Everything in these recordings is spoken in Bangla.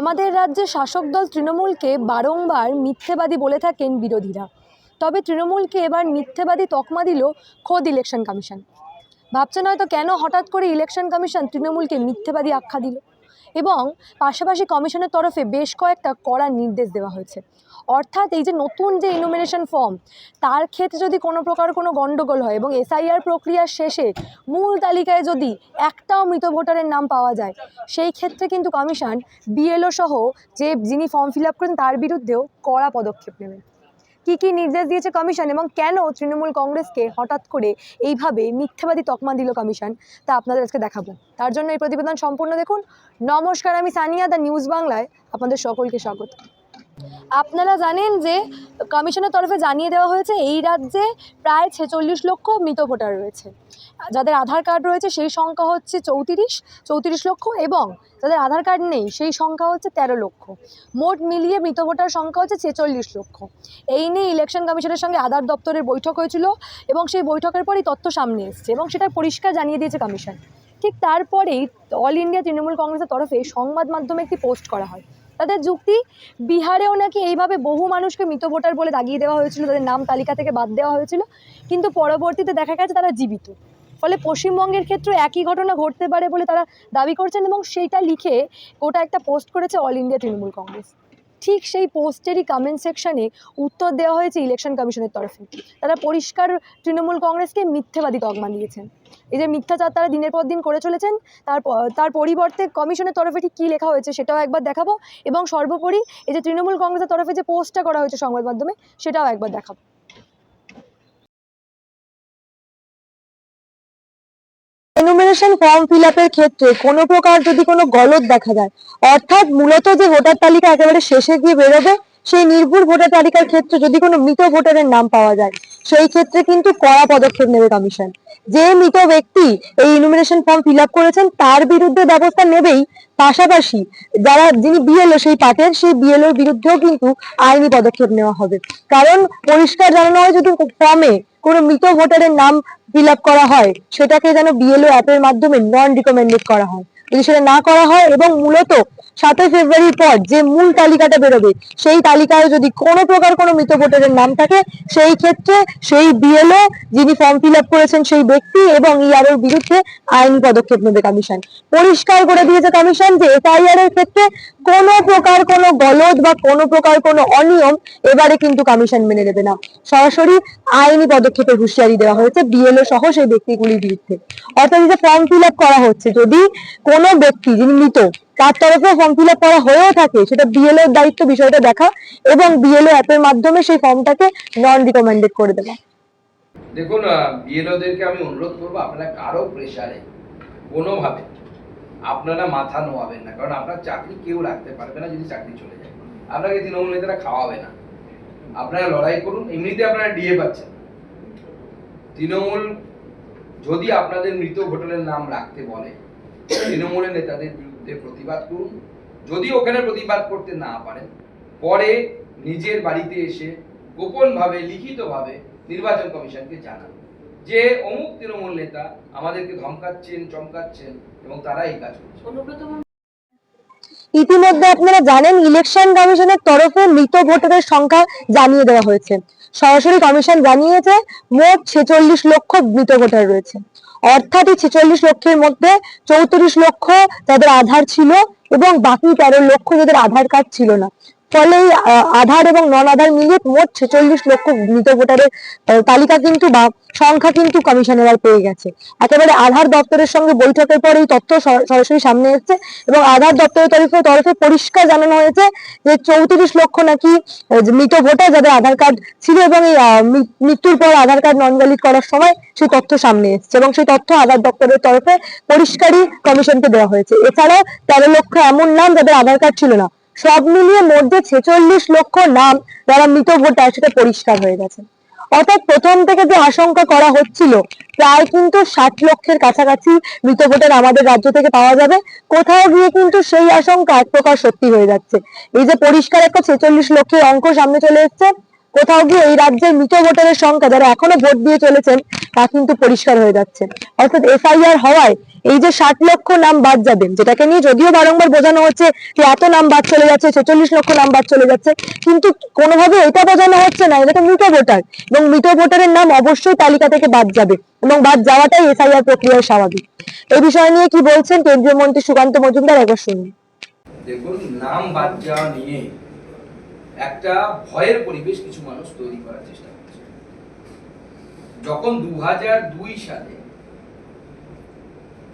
আমাদের রাজ্যে শাসক দল তৃণমূলকে বারংবার মিথ্যেবাদী বলে থাকেন বিরোধীরা। তবে তৃণমূলকে এবার মিথ্যেবাদী তকমা দিল খোদ ইলেকশন কমিশন। ভাবছেন হয়তো কেন হঠাৎ করে ইলেকশন কমিশন তৃণমূলকে মিথ্যেবাদী আখ্যা দিল? এবং পাশাপাশি কমিশনের তরফে বেশ কয়েকটা কড়া নির্দেশ দেওয়া হয়েছে। অর্থাৎ এই যে নতুন যে ইনোমিনেশন ফর্ম তার ক্ষেত্রে যদি কোনো প্রকার কোনো গণ্ডগোল হয় এবং এসআইআর প্রক্রিয়ার শেষে মূল তালিকায় যদি একটাও মৃত ভোটারের নাম পাওয়া যায়, সেই ক্ষেত্রে কিন্তু কমিশন বিএলও সহ যে যিনি ফর্ম ফিল আপ করেন তার বিরুদ্ধেও কড়া পদক্ষেপ নেবেন কী কী নির্দেশ দিয়েছে কমিশন এবং কেন তৃণমূল কংগ্রেসকে হঠাৎ করে এইভাবে মিথ্যাবাদী তকমা দিল কমিশন, তা আপনাদের আজকে দেখাবো। তার জন্য এই প্রতিবেদন সম্পূর্ণ দেখুন। নমস্কার, আমি সানিয়া, দ্য নিউজ বাংলায়। আপনাদের সকলকে স্বাগত। আপনারা জানেন যে কমিশনের তরফে জানিয়ে দেওয়া হয়েছে এই রাজ্যে প্রায় ছেচল্লিশ লক্ষ মৃত ভোটার রয়েছে। যাদের আধার কার্ড রয়েছে সেই সংখ্যা হচ্ছে চৌত্রিশ চৌত্রিশ লক্ষ এবং যাদের আধার কার্ড নেই সেই সংখ্যা হচ্ছে তেরো লক্ষ। মোট মিলিয়ে মৃত ভোটার সংখ্যা হচ্ছে ছেচল্লিশ লক্ষ। এই নিয়ে ইলেকশন কমিশনের সঙ্গে আধার দপ্তরের বৈঠক হয়েছিল এবং সেই বৈঠকের পরই তথ্য সামনে এসছে এবং সেটা পরিষ্কার জানিয়ে দিয়েছে কমিশন। ঠিক তারপরেই অল ইন্ডিয়া তৃণমূল কংগ্রেসের তরফে সংবাদ মাধ্যমে একটি পোস্ট করা হয়। তাদের যুক্তি বিহারেও নাকি এইভাবে বহু মানুষকে মৃত ভোটার বলে দাগিয়ে দেওয়া হয়েছিল, তাদের নাম তালিকা থেকে বাদ দেওয়া হয়েছিল, কিন্তু পরবর্তীতে দেখা গেছে তারা জীবিত। ফলে পশ্চিমবঙ্গের ক্ষেত্রে একই ঘটনা ঘটতে পারে বলে তারা দাবি করছেন এবং সেইটা লিখে গোটা একটা পোস্ট করেছে অল ইন্ডিয়া তৃণমূল কংগ্রেস। ঠিক সেই পোস্টেরই কমেন্ট সেকশানে উত্তর দেওয়া হয়েছে ইলেকশন কমিশনের তরফে। তারা পরিষ্কার তৃণমূল কংগ্রেসকে মিথ্যেবাদী তকমা দিয়েছেন। এই যে মিথ্যাচার তারা দিনের পর দিন করে চলেছেন, তার তার পরিবর্তে কমিশনের তরফে ঠিক কী লেখা হয়েছে সেটাও একবার দেখাবো এবং সর্বোপরি এই যে তৃণমূল কংগ্রেসের তরফে যে পোস্টটা করা হয়েছে সংবাদ মাধ্যমে, সেটাও একবার দেখাবো। এনুমিনেশন ফর্ম ফিল আপের ক্ষেত্রে কোনো প্রকার যদি কোনো গলদ দেখা যায়, অর্থাৎ মূলত যে ভোটার তালিকা একেবারে শেষে গিয়ে বেরোবে, সেই নির্ভুল ভোটার তালিকার ক্ষেত্রে যদি কোনো মৃত ভোটারের নাম পাওয়া যায়, সেই ক্ষেত্রে কিন্তু কড়া পদক্ষেপ নেবে কমিশন যে মৃত ব্যক্তি এই ইনুমিনেশন ফর্ম ফিল আপ করেছেন, তার বিরুদ্ধে ব্যবস্থা নেবেই পাশাপাশি যারা যিনি বিএলও সেই পাটের, সেই বিএলওর বিরুদ্ধেও কিন্তু আইনি পদক্ষেপ নেওয়া হবে। কারণ পরিষ্কার জানানো হয়, যদি ফর্মে কোনো মৃত ভোটারের নাম ফিল করা হয়, সেটাকে যেন বিএলও অ্যাপের মাধ্যমে নন রিকমেন্ডেড করা হয়। যদি সেটা না করা হয় এবং মূলত সাতই ফেব্রুয়ারির পর যে মূল তালিকাটা বেরোবে, সেই তালিকায় যদি কোনো প্রকার কোনো মৃত ভোটারের নাম থাকে, সেই ক্ষেত্রে সেই বিএলও যিনি ফর্ম ফিল আপ করেছেন সেই ব্যক্তি এবং ইআরওর বিরুদ্ধে আইনি পদক্ষেপ নেবে কমিশন পরিষ্কার করে দিয়েছে কমিশন যে এফআইআর এর ক্ষেত্রে কোনো প্রকার কোনো গলদ বা কোনো প্রকার কোনো অনিয়ম এবারে কিন্তু কমিশন মেনে নেবে না। সরাসরি আইনি পদক্ষেপের হুঁশিয়ারি দেওয়া হয়েছে বিএলও সহ সেই ব্যক্তিগুলির বিরুদ্ধে। অর্থাৎ যে ফর্ম ফিল আপ করা হচ্ছে, যদি কোনো ব্যক্তি যিনি মৃত, তার তরফে ফর্ম ফিল করা হয়েও থাকে। সেটা বিএলও এর দায়িত্ব বিষয়টা দেখা এবং বিএলও অ্যাপের মাধ্যমে সেই ফর্মটাকে নন রিকমেন্ডেড করে দেওয়া। দেখুন বিএলওদেরকে আমি অনুরোধ করব, আপনারা কারও প্রেশারে কোনোভাবে আপনারা মাথা নোয়াবেন না। কারণ আপনার চাকরি কেউ রাখতে পারবে না যদি চাকরি চলে যায়। আপনাকে তৃণমূল নেতারা খাওয়াবে না। আপনারা লড়াই করুন এমনিতে আপনারা ডিএ পাচ্ছেন। তৃণমূল যদি আপনাদের মৃত ভোটারের নাম রাখতে বলে তৃণমূলের নেতাদের বিরুদ্ধে প্রতিবাদ করুন। যদি ওখানে প্রতিবাদ করতে না পারেন পরে নিজের বাড়িতে এসে গোপনভাবে লিখিতভাবে নির্বাচন কমিশনকে জানান যে অমুক তৃণমূল নেতা আমাদেরকে ধমকাচ্ছেন চমকাচ্ছেন এবং তারা এই কাজ করছে। ইতিমধ্যে আপনারা জানেন ইলেকশন কমিশনের তরফে মৃত ভোটারের সংখ্যা জানিয়ে দেওয়া হয়েছে। সরাসরি কমিশন জানিয়েছে মোট ছেচল্লিশ লক্ষ মৃত ভোটার রয়েছে। অর্থাৎ এই ছেচল্লিশ লক্ষের মধ্যে চৌত্রিশ লক্ষ যাদের আধার ছিল এবং বাকি তেরো লক্ষ যাদের আধার কার্ড ছিল না। ফলে আধার এবং নন আধার মিলিয়ে মোট ছেচল্লিশ লক্ষ মৃত ভোটারের তালিকা কিন্তু বা সংখ্যা কিন্তু কমিশনের আর পেয়ে গেছে। একেবারে আধার দপ্তরের সঙ্গে বৈঠকের পর এই তথ্য সরাসরি সামনে এসেছে এবং আধার দপ্তরের তরফে তরফে পরিষ্কার জানানো হয়েছে যে চৌত্রিশ লক্ষ নাকি মৃত ভোটার যাদের আধার কার্ড ছিল এবং এই মৃত্যুর পর আধার কার্ড নন ভ্যালিড করার সময় সেই তথ্য সামনে এসেছে এবং সেই তথ্য আধার দপ্তরের তরফে পরিষ্কারই কমিশনকে দেওয়া হয়েছে। এছাড়াও তেরো লক্ষ এমন নাম যাদের আধার কার্ড ছিল না। সব মিলিয়ে মধ্যে ছেচল্লিশ লক্ষ নাম যারা মৃত ভোটার সেটা পরিষ্কার হয়ে গেছে। অর্থাৎ প্রথম থেকে যে আশঙ্কা করা হচ্ছিল, প্রায় কিন্তু ষাট লক্ষের কাছাকাছি মৃত ভোটার আমাদের রাজ্য থেকে পাওয়া যাবে। কোথাও গিয়ে কিন্তু সেই আশঙ্কা এক প্রকার সত্যি হয়ে যাচ্ছে। এই যে পরিষ্কার একটা ছেচল্লিশ লক্ষের অঙ্ক সামনে চলে এসছে কোথাও গিয়ে এই রাজ্যের মৃত ভোটারের সংখ্যা যারা এখনও ভোট দিয়ে চলেছেন, তা কিন্তু পরিষ্কার হয়ে যাচ্ছে। অর্থাৎ এসআইআর হওয়ায় এই যে ষাট লক্ষ নাম বাদ যাবে যেটাকে নিয়ে যদিও বারংবার বোঝানো হচ্ছে যে এত নাম বাদ চলে যাচ্ছে, ছেচল্লিশ লক্ষ নাম বাদ চলে যাচ্ছে, কিন্তু কোনোভাবে এটা বোঝানো হচ্ছে না, এটা মৃত ভোটার। এবং মৃত ভোটারের নাম অবশ্যই তালিকা থেকে বাদ যাবে, এবং বাদ যাওয়াটাই এসআইআর প্রক্রিয়ায় স্বাভাবিক। এই বিষয় নিয়ে কি বলছেন কেন্দ্রীয় মন্ত্রী সুকান্ত মজুমদার, একবার শুনুন। দেখুন, নাম বাদ যাওয়া নিয়ে একটা ভয়ের পরিবেশ কিছু মানুষ তৈরি করার চেষ্টা করছে। যখন দু সালে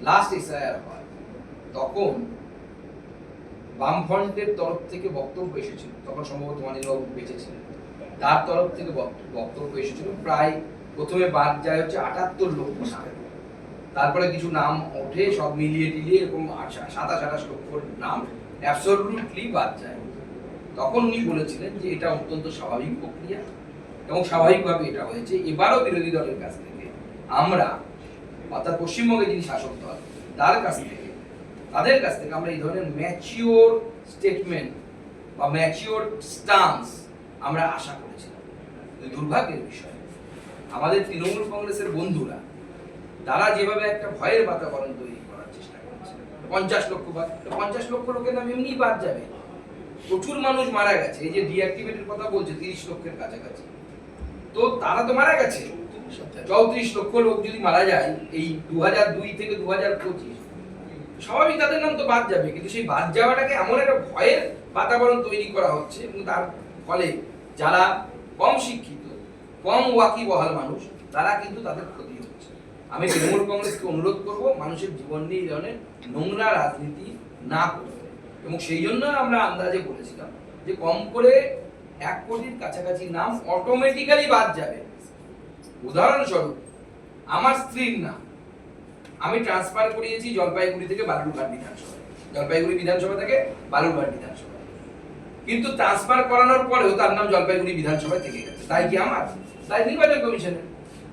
লাস্ট এসআইআর হয়, তখন বামফ্রন্টের তরফ থেকে বক্তব্য এসেছিল, তখন সম্ভবত অনিলবাবু বেঁচে ছিলেন তার তরফ থেকে বক্ত- বক্তব্য এসেছিল, প্রায় প্রথমে বাদ যায় হচ্ছে আটাত্তর লক্ষ তারপরে কিছু নাম ওঠে, সব মিলিয়ে টিলিয়ে এরকম সাতাশ আঠাশ লক্ষ নাম অ্যাবসলুটলি বাদ যায়। তখন উনি বলেছিলেন যে এটা অত্যন্ত স্বাভাবিক প্রক্রিয়া এবং স্বাভাবিকভাবে এটা হয়েছে। এবারও বিরোধী দলের কাছ থেকে আমরা, অর্থাৎ পশ্চিমবঙ্গে যিনি শাসক দল, তার কাছ থেকে, তাদের কাছ থেকে আমরা এই ধরনের ম্যাচিওর স্টেটমেন্ট বা ম্যাচিওর স্টান্স আমরা আশা করেছিলাম। দুর্ভাগ্যের বিষয়, আমাদের তৃণমূল কংগ্রেসের বন্ধুরা, তারা যেভাবে একটা ভয়ের বাতাবরণ তৈরি করার চেষ্টা করছে। পঞ্চাশ লক্ষ বাদ পঞ্চাশ লক্ষ লোকের নাম এমনি বাদ যাবে। প্রচুর মানুষ মারা গেছে। এই যে ডিঅ্যাক্টিভেটের কথা বলছে, তিরিশ লক্ষের কাছাকাছি। তো তারা তো মারা গেছে। চৌত্রিশ লক্ষ লোক যদি মারা যায়, এই দু দুই থেকে দু হাজার পঁচিশ, স্বাভাবিক তাদের নাম তো বাদ যাবে। কিন্তু সেই বাদ যাওয়াটাকে এমন একটা ভয়ের বাতাবরণ তৈরি করা হচ্ছে এবং তার ফলে যারা কম শিক্ষিত, কম ওয়াকি বহাল মানুষ, তারা কিন্তু তাদের ক্ষতি হচ্ছে। আমি তৃণমূল কংগ্রেসকে অনুরোধ করব, মানুষের জীবন নিয়ে এই ধরনের নোংরা রাজনীতি না করতে এবং সেই জন্য আমরা আন্দাজে বলেছিলাম যে কম করে এক কোটির কাছাকাছি নাম অটোমেটিক্যালি বাদ যাবে। উদাহরণস্বরূপ, আমার স্ত্রীর নাম। আমি ট্রান্সফার করিয়েছি জলপাইগুড়ি থেকে বালুরঘাট বিধানসভা জলপাইগুড়ি বিধানসভা থেকে বালুরঘাট বিধানসভা কিন্তু ট্রান্সফার করানোর পরেও তার নাম জলপাইগুড়ি বিধানসভায় থেকে গেছে। তাই কি আমার? তাই নির্বাচন কমিশনের।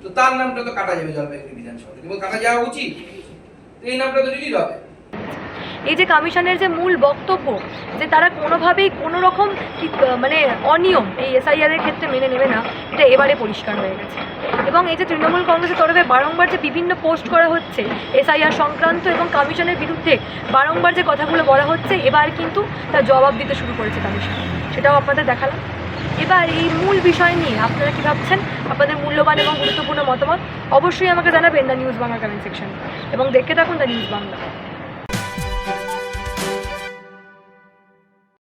তো তার নামটা তো কাটা যাবে জলপাইগুড়ি বিধানসভা থেকে। এবং কাটা যাওয়া উচিত। এই নামটা তো ডিলিট হবে। এই যে কমিশনের যে মূল বক্তব্য, যে তারা কোনোভাবেই কোনো রকম মানে অনিয়ম এই এসআইআরের ক্ষেত্রে মেনে নেবে না, এটা এবারে পরিষ্কার হয়ে গেছে। এবং এই যে তৃণমূল কংগ্রেসের তরফে বারংবার যে বিভিন্ন পোস্ট করা হচ্ছে এসআইআর সংক্রান্ত এবং কমিশনের বিরুদ্ধে বারংবার যে কথাগুলো বলা হচ্ছে, এবার কিন্তু তার জবাব দিতে শুরু করেছে কমিশন সেটাও আপনাদের দেখালাম। এবার এই মূল বিষয় নিয়ে আপনারা কি ভাবছেন? আপনাদের মূল্যবান এবং গুরুত্বপূর্ণ মতামত অবশ্যই আমাকে জানাবেন the news Bangla comment section. এবং দেখতে থাকুন দ্য নিউজ বাংলা।